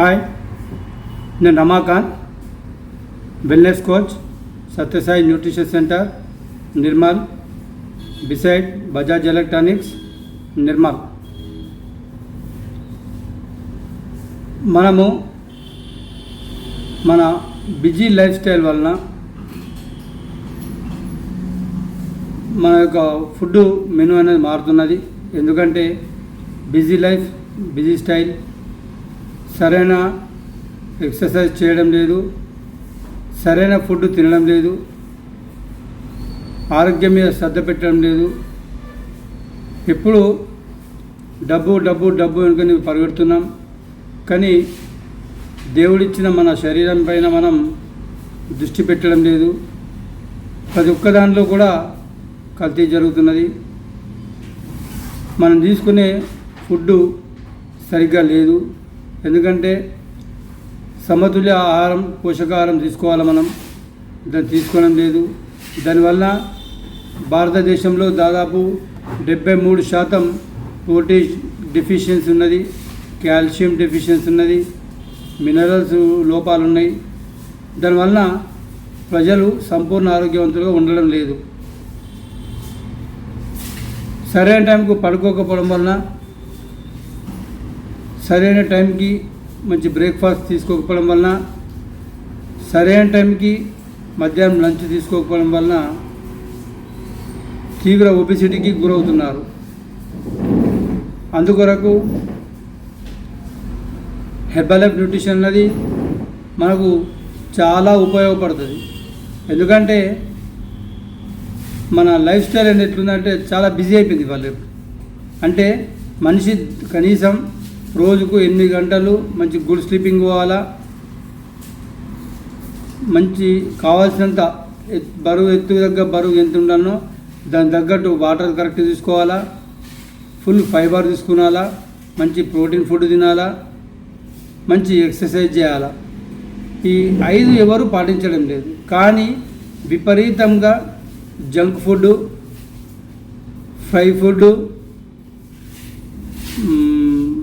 Hi నేను Ramakant wellness coach Satyasai nutrition centre Nirmal beside Bajaj electronics Nirmal. మనము మన busy life style వలన మన యొక్క ఫుడ్ మెనూ అనేది మారుతున్నది. ఎందుకంటే బిజీ లైఫ్ బిజీ స్టైల్ సరైన ఎక్సర్సైజ్ చేయడం లేదు సరైన ఫుడ్ తినడం లేదు ఆరోగ్యం మీద శ్రద్ధ పెట్టడం లేదు. ఎప్పుడు డబ్బు డబ్బు డబ్బు వెనుకని పరిగెడుతున్నాం. కానీ దేవుడిచ్చిన మన శరీరం పైన మనం దృష్టి పెట్టడం లేదు. ప్రతి ఒక్క దాంట్లో కూడా కల్తీ జరుగుతున్నది. మనం తీసుకునే ఫుడ్డు సరిగ్గా లేదు. ఎందుకంటే సమతుల్య ఆహారం పోషకాహారం తీసుకోవాలి మనం? దాన్ని తీసుకోవడం లేదు. దానివల్ల భారతదేశంలో దాదాపు డెబ్బై మూడు శాతం ప్రోటీన్ డెఫిషియన్సీ ఉన్నది కాల్షియం డెఫిషియన్సీ ఉన్నది మినరల్స్ లోపాలు ఉన్నాయి దానివల్ల ప్రజలు సంపూర్ణ ఆరోగ్యవంతులుగా ఉండడం లేదు. సరైన టైంకు పడుకోకపోవడం వలన సరైన టైంకి మంచి బ్రేక్ఫాస్ట్ తీసుకోకపోవడం వలన సరైన టైంకి మధ్యాహ్నం లంచ్ తీసుకోకపోవడం వలన తీవ్ర ఒబిసిటీకి గురవుతున్నారు. అందుకొరకు హెబలెఫ్ న్యూట్రిషన్ అన్నది మనకు చాలా ఉపయోగపడుతుంది. ఎందుకంటే మన లైఫ్ స్టైల్ అనేది ఎట్లుందంటే చాలా బిజీ అయిపోయింది వాళ్ళు. అంటే మనిషి కనీసం రోజుకు ఎనిమిది గంటలు మంచి గుడ్ స్లీపింగ్ పోవాలా? మంచి కావాల్సినంత బరువు ఎత్తు దగ్గర బరువు ఎంత ఉండాలో దాని తగ్గట్టు వాటర్ కరెక్ట్ తీసుకోవాలా? ఫుల్ ఫైబర్ తీసుకునాలా? మంచి ప్రోటీన్ ఫుడ్ తినాలా? మంచి ఎక్సర్సైజ్ చేయాలా? ఈ ఐదు ఎవరు పాటించడం లేదు. కానీ విపరీతంగా junk food fry food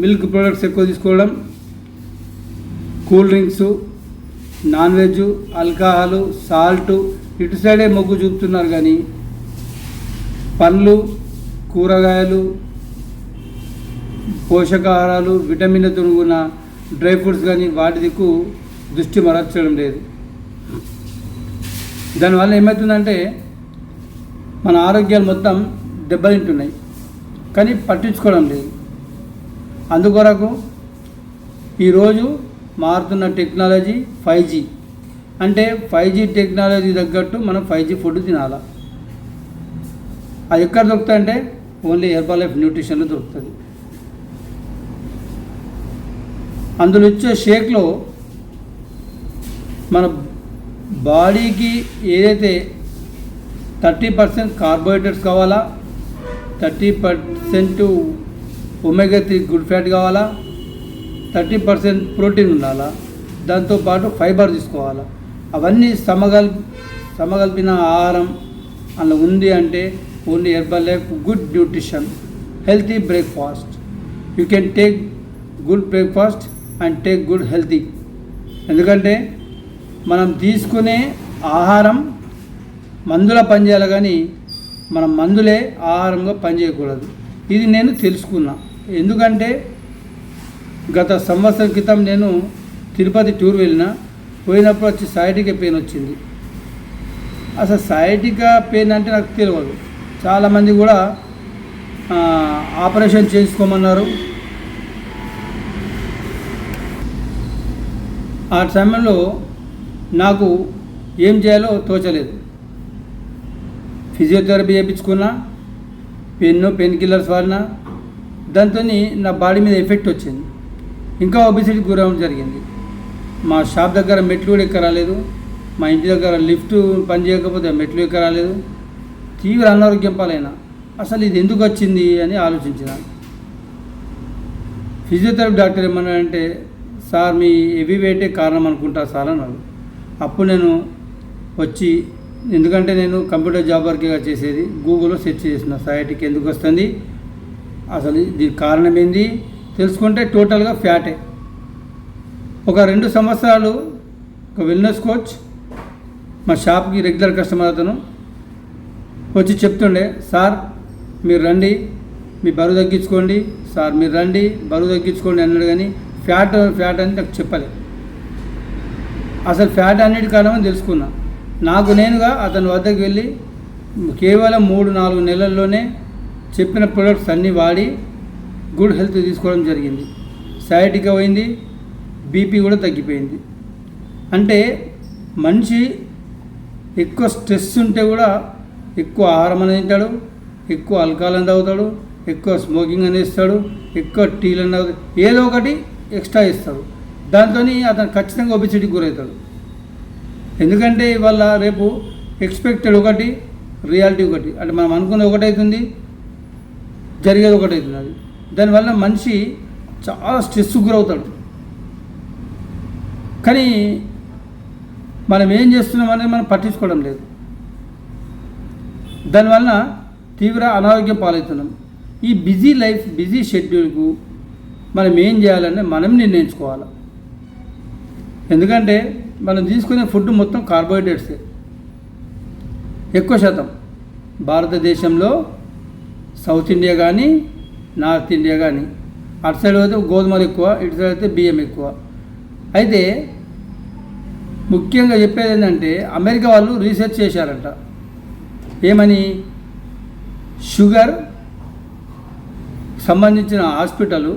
milk products ఎక్కువ తీసుకోవడం cool drinks non veg alcohol salt ఇటు సైడే మొగ్గు చూపుతున్నారు కానీ పండ్లు కూరగాయలు పోషకాహారాలు విటమిన్లతో కూడిన డ్రై ఫ్రూట్స్ కానీ వాటి దిక్కు దృష్టి మరల్చడం లేదు. దానివల్ల ఏమవుతుందంటే మన ఆరోగ్యాలు మొత్తం దెబ్బతింటున్నాయి. కానీ పట్టించుకోవడం లేదు. అందుకొరకు ఈరోజు మారుతున్న టెక్నాలజీ ఫైవ్ జీ. అంటే ఫైవ్ జీ టెక్నాలజీ తగ్గట్టు మనం ఫైవ్ జీ ఫుడ్ తినాలా. అది ఎక్కడ దొరుకుతాయంటే ఓన్లీ హెర్బల్ లైఫ్ న్యూట్రిషన్లో దొరుకుతుంది. అందులో ఇచ్చే షేక్లో మన బాడీకి ఏదైతే థర్టీ పర్సెంట్ కార్బోహైడ్రేట్స్ కావాలా thirty percent omega three good fat కావాలా? థర్టీ పర్సెంట్ ప్రోటీన్ ఉండాలా? దాంతోపాటు ఫైబర్ తీసుకోవాలా? అవన్నీ సమగల్ సమగల్పిన ఆహారం అందులో ఉంది అంటే only herbal life good nutrition healthy breakfast. You can take good breakfast and take good healthy. ఎందుకంటే మనం తీసుకునే ఆహారం మందుల పనిచేయాలి కానీ మనం మందులే ఆహారంగా పనిచేయకూడదు. ఇది నేను తెలుసుకున్నా. ఎందుకంటే గత సంవత్సరం క్రితం నేను తిరుపతి టూర్ వెళ్ళిన పోయినప్పుడు వచ్చి సైటిక పెయిన్ వచ్చింది. అసలు సైటిక పెయిన్ అంటే నాకు తెలియదు చాలామంది కూడా ఆపరేషన్ చేసుకోమన్నారు ఆ సమయంలో నాకు ఏం చేయాలో తోచలేదు. ఫిజియోథెరపీ చేయించుకున్నా పెన్ను పెయిన్ కిల్లర్స్ వాడినా దాంతో నా బాడీ మీద ఎఫెక్ట్ వచ్చింది. ఇంకా ఒబిసిటీ గురవడం జరిగింది. మా షాప్ దగ్గర మెట్లు కూడా ఎక్కరాలేదు మా ఇంటి దగ్గర లిఫ్ట్ పని చేయకపోతే మెట్లు ఎక్కరాలేదు తీవ్ర అనారోగ్యం పాలైన. అసలు ఇది ఎందుకు వచ్చింది అని ఆలోచించిన. ఫిజియోథెరపీ డాక్టర్ ఏమన్నాడంటే సార్ మీ హెవీ వెయిటే కారణం అనుకుంటా సార్ అన్నాడు. అప్పుడు నేను వచ్చి ఎందుకంటే నేను కంప్యూటర్ జాబ్ వర్క్గా చేసేది. గూగుల్లో సెర్చ్ చేసిన సైట్కి ఎందుకు వస్తుంది? అసలు దీనికి కారణం ఏంది? తెలుసుకుంటే టోటల్గా ఫ్యాటే. ఒక రెండు సంవత్సరాలు ఒక వెల్నెస్ కోచ్ మా షాప్కి రెగ్యులర్ కస్టమర్ అతను వచ్చి చెప్తుండే సార్ మీరు రండి మీ బరువు తగ్గించుకోండి సార్ మీరు రండి బరువు తగ్గించుకోండి అన్నాడు కానీ ఫ్యాట్ ఫ్యాట్ అని నాకు చెప్పలే. అసలు ఫ్యాట్ అన్నిటి కారణమని తెలుసుకున్నా. నాకు నేనుగా అతని వద్దకు వెళ్ళి కేవలం మూడు నాలుగు నెలల్లోనే చెప్పిన ప్రొడక్ట్స్ అన్నీ వాడి గుడ్ హెల్త్ తీసుకోవడం జరిగింది. సయాటికా పోయింది బీపీ కూడా తగ్గిపోయింది. అంటే మనిషి ఎక్కువ స్ట్రెస్ ఉంటే కూడా ఎక్కువ ఆహారం అనేది తింటాడు ఎక్కువ ఆల్కహాల్ తాగుతాడు ఎక్కువ స్మోకింగ్ అనేది ఇస్తాడు ఎక్కువ టీలు అని తాగుతాడు ఏదో ఒకటి ఎక్స్ట్రా ఇస్తాడు దాంతో అతను ఖచ్చితంగా ఒబిసిటీకి గురవుతాడు. ఎందుకంటే ఇవాళ రేపు ఎక్స్పెక్టెడ్ ఒకటి రియాలిటీ ఒకటి. అంటే మనం అనుకున్నది ఒకటైతుంది జరిగేది ఒకటైతుంది అది. దానివల్ల మనిషి చాలా స్ట్రెస్ గురవుతాడు. కానీ మనం ఏం చేస్తున్నాం అనేది మనం పట్టించుకోవడం లేదు. దానివల్ల తీవ్ర అనారోగ్యం పాలవుతున్నాం. ఈ బిజీ లైఫ్ బిజీ షెడ్యూల్కు మనం ఏం చేయాలంటే మనం నిర్ణయించుకోవాలి. ఎందుకంటే మనం తీసుకునే ఫుడ్ మొత్తం కార్బోహైడ్రేట్సే. ఎక్కువ శాతం భారతదేశంలో సౌత్ ఇండియా కానీ నార్త్ ఇండియా కానీ అటు సైడ్ అయితే గోధుమలు ఎక్కువ ఇటు సైడ్ అయితే బియ్యం ఎక్కువ. అయితే ముఖ్యంగా చెప్పేది ఏంటంటే అమెరికా వాళ్ళు రీసెర్చ్ చేశారంట. ఏమని? షుగర్ సంబంధించిన హాస్పిటల్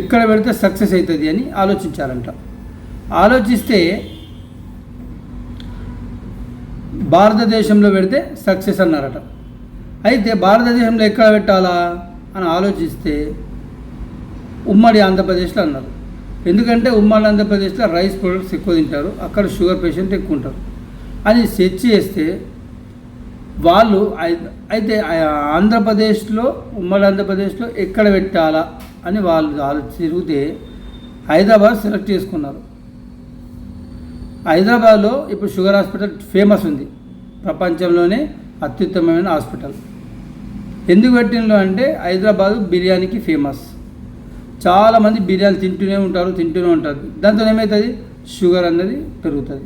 ఎక్కడ పెడితే సక్సెస్ అవుతుంది అని ఆలోచించారంట. ఆలోచిస్తే భారతదేశంలో పెడితే సక్సెస్ అన్నారట. అయితే భారతదేశంలో ఎక్కడ పెట్టాలా అని ఆలోచిస్తే ఉమ్మడి ఆంధ్రప్రదేశ్లో అన్నారు. ఎందుకంటే ఉమ్మడి ఆంధ్రప్రదేశ్లో రైస్ ప్రొడక్ట్స్ ఎక్కువ తింటారు అక్కడ షుగర్ పేషెంట్ ఎక్కువ ఉంటారు. అని సెర్చ్ చేస్తే వాళ్ళు అయితే ఆంధ్రప్రదేశ్లో ఉమ్మడి ఆంధ్రప్రదేశ్లో ఎక్కడ పెట్టాలా అని వాళ్ళు ఆలోచి తిరిగితే హైదరాబాద్ సెలెక్ట్ చేసుకున్నారు. హైదరాబాద్లో ఇప్పుడు షుగర్ హాస్పిటల్ ఫేమస్ ఉంది. ప్రపంచంలోనే అత్యుత్తమమైన హాస్పిటల్. ఎందుకు పెట్టినలో అంటే హైదరాబాద్ బిర్యానీకి ఫేమస్. చాలామంది బిర్యానీ తింటూనే ఉంటారు తింటూనే ఉంటారు. దాంతో ఏమవుతుంది షుగర్ అన్నది పెరుగుతుంది.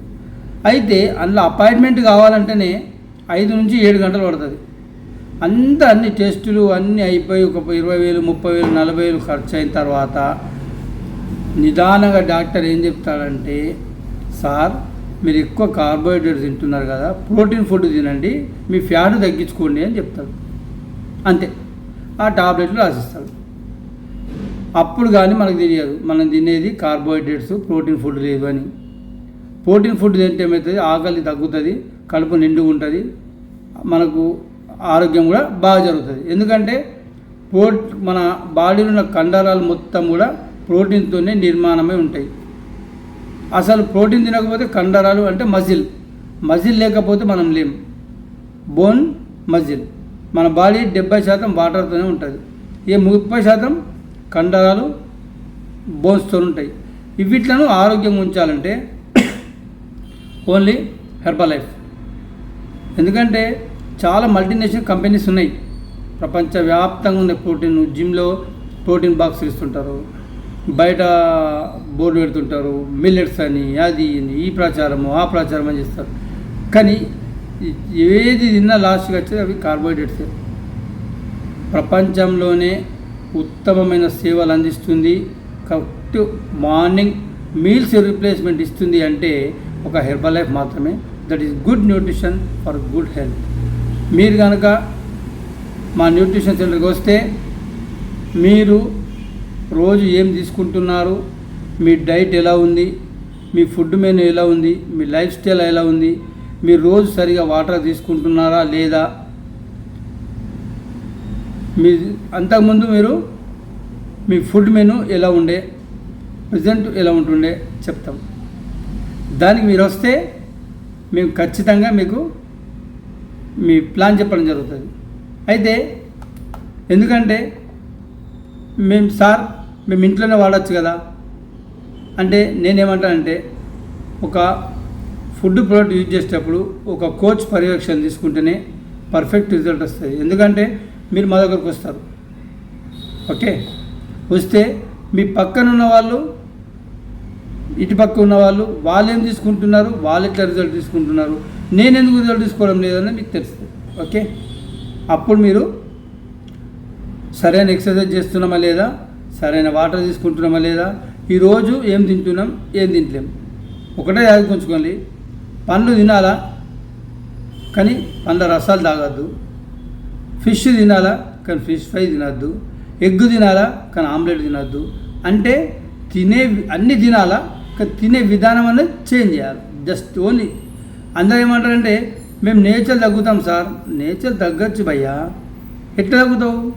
అయితే అందులో అపాయింట్మెంట్ కావాలంటేనే ఐదు నుంచి ఏడు గంటలు పడుతుంది. అంతా అన్ని టెస్టులు అన్నీ అయిపోయి ఒక ఇరవై వేలు ముప్పై వేలు నలభై వేలు ఖర్చు అయిన తర్వాత నిదానంగా డాక్టర్ ఏం చెప్తాడంటే సార్ మీరు ఎక్కువ కార్బోహైడ్రేట్స్ తింటున్నారు కదా ప్రోటీన్ ఫుడ్ తినండి మీ ఫ్యాట్ తగ్గించుకోండి అని చెప్తాడు. అంతే. ఆ టాబ్లెట్లు రాసిస్తాడు. అప్పుడు కానీ మనకు తెలియదు మనం తినేది కార్బోహైడ్రేట్స్ ప్రోటీన్ ఫుడ్ లేదు అని. ప్రోటీన్ ఫుడ్ తింటే ఏమవుతుంది? ఆకలి తగ్గుతుంది కడుపు నిండుగా ఉంటుంది మనకు ఆరోగ్యం కూడా బాగా జరుగుతుంది. ఎందుకంటే ప్రో మన బాడీలో ఉన్న కండరాలు మొత్తం కూడా ప్రోటీన్తోనే నిర్మాణమై ఉంటాయి. అసలు ప్రోటీన్ తినకపోతే కండరాలు అంటే మజిల్. మజిల్ లేకపోతే మనం లేం. Bone muscle. మన బాడీ డెబ్బై శాతం వాటర్తోనే ఉంటుంది. ఏ ముప్పై శాతం కండరాలు బోన్స్తో ఉంటాయి. ఇవిట్లను ఆరోగ్యంగా ఉంచాలంటే ఓన్లీ హెర్బల్ లైఫ్ ఎందుకంటే చాలా మల్టీనేషనల్ కంపెనీస్ ఉన్నాయి. ప్రపంచవ్యాప్తంగా ఉన్న ప్రోటీన్ జిమ్లో ప్రోటీన్ బాక్స్ ఇస్తుంటారు. బయట బోర్డు పెడుతుంటారు మిల్లెట్స్ అని అది అని ఈ ప్రచారము ఆ ప్రచారం అని చేస్తారు. కానీ ఏది తిన్నా లాస్ట్కి వచ్చేది అవి కార్బోహైడ్రేట్స్ ప్రపంచంలోనే ఉత్తమమైన సేవలు అందిస్తుంది. కరెక్ట్ మార్నింగ్ మీల్స్ రీప్లేస్మెంట్ ఇస్తుంది అంటే ఒక హెర్బల్ లైఫ్ మాత్రమే. That is good nutrition for good health మీరు కనుక మా న్యూట్రిషన్ సెంటర్కి వస్తే మీరు రోజు ఏం తీసుకుంటున్నారు? మీ డైట్ ఎలా ఉంది? మీ ఫుడ్ మెనూ ఎలా ఉంది? మీ లైఫ్ స్టైల్ ఎలా ఉంది? మీరు రోజు సరిగా వాటర్ తీసుకుంటున్నారా లేదా? మీ అంతకుముందు మీరు మీ ఫుడ్ మెనూ ఎలా ఉండే? ప్రజెంట్ ఎలా ఉంటుండే? చెప్తాం. దానికి మీరు వస్తే మేము ఖచ్చితంగా మీకు మీ ప్లాన్ చెప్పడం జరుగుతుంది. అయితే ఎందుకంటే మేము సార్ మేము ఇంట్లోనే వాడచ్చు కదా. అంటే నేనేమంటానంటే ఒక ఫుడ్ ప్రోడక్ట్ యూజ్ చేసేటప్పుడు ఒక కోచ్ పర్యవేక్షణ తీసుకుంటేనే పర్ఫెక్ట్ రిజల్ట్ వస్తుంది. ఎందుకంటే మీరు మా దగ్గరకు వస్తారు. ఓకే? వస్తే మీ పక్కన ఉన్న వాళ్ళు ఇటుపక్క ఉన్న వాళ్ళు వాళ్ళు ఏం తీసుకుంటున్నారు వాళ్ళు ఎట్లా రిజల్ట్ తీసుకుంటున్నారు నేను ఎందుకు రిజల్ట్ తీసుకోవడం లేదని మీకు తెలుస్తుంది. ఓకే? అప్పుడు మీరు సరైన ఎక్సర్సైజ్ చేస్తున్నామా లేదా సరైన వాటర్ తీసుకుంటున్నామా లేదా? ఈరోజు ఏం తింటున్నాం ఏం తింటలేం ఒకటే యాదకుంచుకోండి పండ్లు తినాలా? కానీ పండ్ల రసాలు తాగద్దు. ఫిష్ తినాలా? కానీ ఫిష్ ఫ్రై తినద్దు. ఎగ్ తినాలా? కానీ ఆమ్లెట్ తినద్దు. అంటే తినే అన్ని తినాలా? కానీ తినే విధానం అనేది చేంజ్ చేయాలి. Just only. అందరూ ఏమంటారంటే మేము నేచర్ తగ్గుతాం సార్. నేచర్ తగ్గచ్చు భయ్యా. ఎట్లా తగ్గుతావు?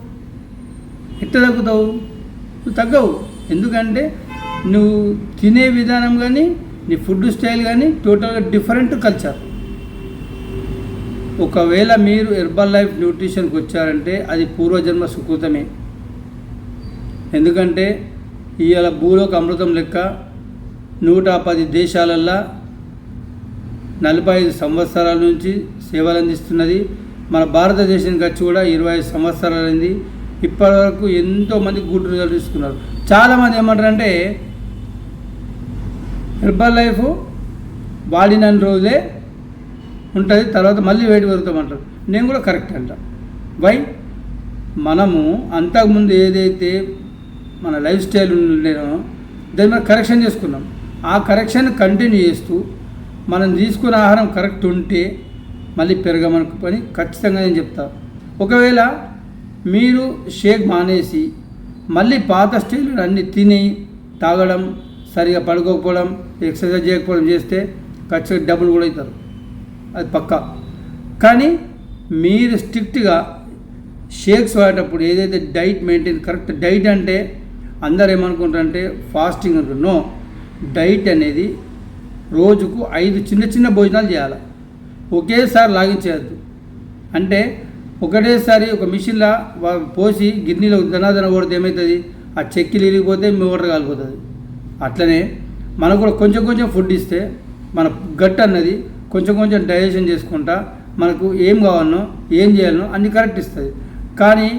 ఎట్లా తగ్గుతావు? నువ్వు తగ్గవు. ఎందుకంటే నువ్వు తినే విధానం కానీ నీ ఫుడ్ స్టైల్ కానీ టోటల్గా డిఫరెంట్ కల్చర్. ఒకవేళ మీరు హెర్బల్ లైఫ్ న్యూట్రిషన్కి వచ్చారంటే అది పూర్వజన్మ సుకృతమే. ఎందుకంటే ఇవాళ భూలోక అమృతం లెక్క నూట పది దేశాలల్లో నలభై ఐదు సంవత్సరాల నుంచి సేవలు అందిస్తున్నది మన భారతదేశానికి వచ్చి కూడా ఇరవై ఐదు సంవత్సరాలైంది. ఇప్పటివరకు ఎంతోమంది గుడ్ రిజల్ట్ తీసుకున్నారు. చాలామంది ఏమంటారంటే హెర్బల్ లైఫ్ వాడిన రోజే ఉంటుంది తర్వాత మళ్ళీ వేడి పెరుగుతామంటారు నేను కూడా కరెక్ట్ అంట. వై మనము అంతకుముందు ఏదైతే మన లైఫ్ స్టైల్ ఉండేనో దాన్ని మనం కరెక్షన్ చేసుకున్నాం. ఆ కరెక్షన్ కంటిన్యూ చేస్తూ మనం తీసుకున్న ఆహారం కరెక్ట్ ఉంటే మళ్ళీ పెరగమనుకు పని ఖచ్చితంగా నేను చెప్తా. ఒకవేళ మీరు షేక్ మానేసి మళ్ళీ పాత స్టైల్ అన్ని తిని తాగడం సరిగా పడుకోకపోవడం ఎక్సర్సైజ్ చేయకపోవడం చేస్తే ఖచ్చితంగా డబ్బులు కూడా అవుతారు. అది పక్కా. కానీ మీరు స్ట్రిక్ట్గా షేక్స్ వాడేటప్పుడు ఏదైతే డైట్ మెయింటైన్ కరెక్ట్ డైట్ అంటే అందరు ఏమనుకుంటారంటే ఫాస్టింగ్ అంటారు. నో. డైట్ అనేది రోజుకు ఐదు చిన్న చిన్న భోజనాలు చేయాలి. ఒకేసారి లాగించేయద్దు అంటే ఒకటేసారి ఒక మిషన్లా పోసి గిన్నెలో దనాదన కొడితే ఏమవుతుంది ఆ చెక్కిలు ఇరిగిపోతే మోటార్ కాలిపోతుంది. అట్లనే మనకు కూడా కొంచెం కొంచెం ఫుడ్ ఇస్తే మన గట్ అన్నది కొంచెం కొంచెం డైజెషన్ చేసుకుంటా మనకు ఏం కావాలనో ఏం చేయాలనో అన్ని కరెక్ట్ ఇస్తుంది. కానీ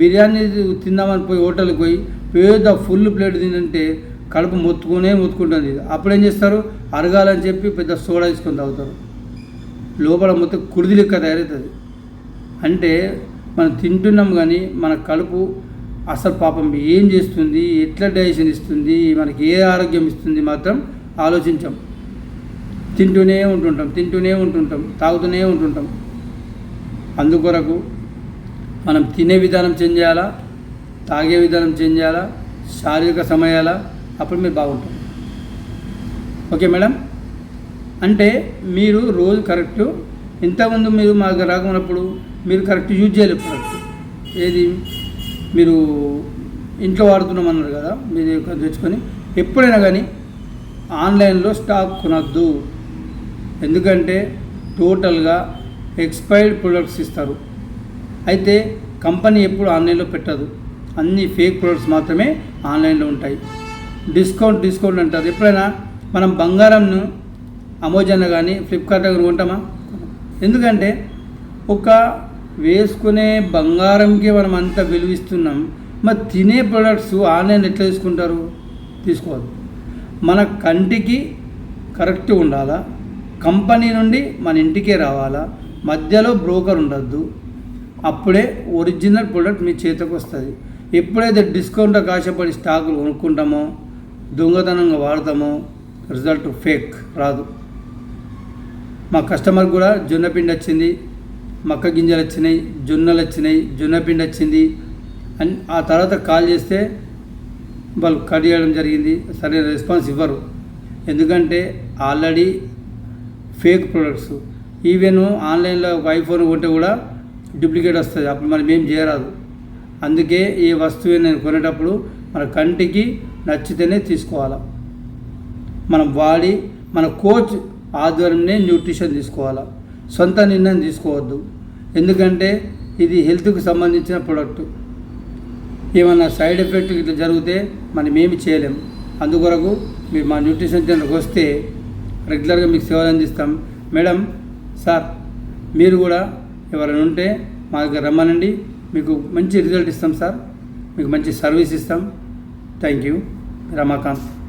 బిర్యానీ తిందామని పోయి హోటల్కి పోయి పేద ఫుల్ ప్లేట్ తినంటే కడుపు మొత్తుకునే మొత్తుకుంటుంది. అప్పుడు ఏం చేస్తారు? అరగాలని చెప్పి పెద్ద సోడా తీసుకొని తాగుతారు. లోపల మొత్తం కుడిది లెక్క తయారవుతుంది. అంటే మనం తింటున్నాం కానీ మన కడుపు అసలు పాపం ఏం చేస్తుంది? ఎట్లా డైజెషన్ ఇస్తుంది? మనకి ఏ ఆరోగ్యం ఇస్తుంది మాత్రం ఆలోచించాం. తింటూనే ఉంటుంటాం తింటూనే ఉంటుంటాం తాగుతూనే ఉంటుంటాం. అందుకొరకు మనం తినే విధానం చేంజ్ చేయాలా? తాగే విధానం చేంజ్ చేయాలా? శారీరక సమయాలా? అప్పుడు మీరు బాగుంటాం ఓకే మేడం? అంటే మీరు రోజు కరెక్ట్. ఇంతకుముందు మీరు మాకు రాకున్నప్పుడు మీరు కరెక్ట్ యూజ్ చేయలేదు ప్రొడక్ట్ ఏది? మీరు ఇంట్లో వాడుతున్నామన్నారు కదా మీరు తెచ్చుకొని ఎప్పుడైనా కానీ ఆన్లైన్లో స్టాక్ కొనద్దు. ఎందుకంటే టోటల్గా ఎక్స్పైర్డ్ ప్రొడక్ట్స్ ఇస్తారు. అయితే కంపెనీ ఎప్పుడు ఆన్లైన్లో పెట్టదు. అన్ని ఫేక్ ప్రొడక్ట్స్ మాత్రమే ఆన్లైన్లో ఉంటాయి. డిస్కౌంట్ డిస్కౌంట్ అంటారు. ఎప్పుడైనా మనం బంగారంను అమెజాన్ కానీ ఫ్లిప్కార్ట్లో కానీ కొంటామా? ఎందుకంటే ఒక వేసుకునే బంగారంకి మనం అంత విలువిస్తున్నాం. మరి తినే ప్రొడక్ట్స్ ఆన్లైన్ ఎట్లా తీసుకుంటారు? తీసుకోవద్దు. మన కంటికి కరెక్ట్ ఉండాలా? కంపెనీ నుండి మన ఇంటికే రావాలా? మధ్యలో బ్రోకర్ ఉండద్దు. అప్పుడే ఒరిజినల్ ప్రోడక్ట్ మీ చేతికి వస్తుంది. ఎప్పుడైతే డిస్కౌంట్ ఆశపడి స్టాకులు కొనుక్కుంటామో దొంగతనంగా వాడతామో రిజల్ట్ ఫేక్ రాదు. మా కస్టమర్ కూడా జొన్నపిండి వచ్చింది. మక్క గింజలు వచ్చినాయి జొన్నలు వచ్చినాయి జొన్న పిండి వచ్చింది. అని ఆ తర్వాత కాల్ చేస్తే వాళ్ళు కట్ చేయడం జరిగింది. సరైన రెస్పాన్స్ ఇవ్వరు. ఎందుకంటే ఆల్రెడీ ఫేక్ ప్రొడక్ట్స్. ఈవెన్ ఆన్లైన్లో ఒక ఐఫోన్ కొంటే కూడా డూప్లికేట్ వస్తుంది. అప్పుడు మనం ఏం చేయరాదు. అందుకే ఏ వస్తువు నేను కొనేటప్పుడు మన కంటికి నచ్చితేనే తీసుకోవాలి. మనం వాడి మన కోచ్ ఆధ్వర్యంనే న్యూట్రిషన్ తీసుకోవాలి. సొంత నిర్ణయం తీసుకోవద్దు. ఎందుకంటే ఇది హెల్త్కు సంబంధించిన ప్రోడక్ట్. ఏమైనా సైడ్ ఎఫెక్ట్ ఇట్లా జరిగితే మనం ఏమి చేయలేం. అందుకొరకు మీరు మా న్యూట్రిషన్ సెంటర్కి వస్తే రెగ్యులర్గా మీకు సేవలు అందిస్తాం. మేడం సార్ మీరు కూడా ఎవరైనా ఉంటే మా దగ్గర రమ్మనండి. మీకు మంచి రిజల్ట్ ఇస్తాం సార్. మీకు మంచి సర్వీస్ ఇస్తాం. Thank you. రమాకాంత్.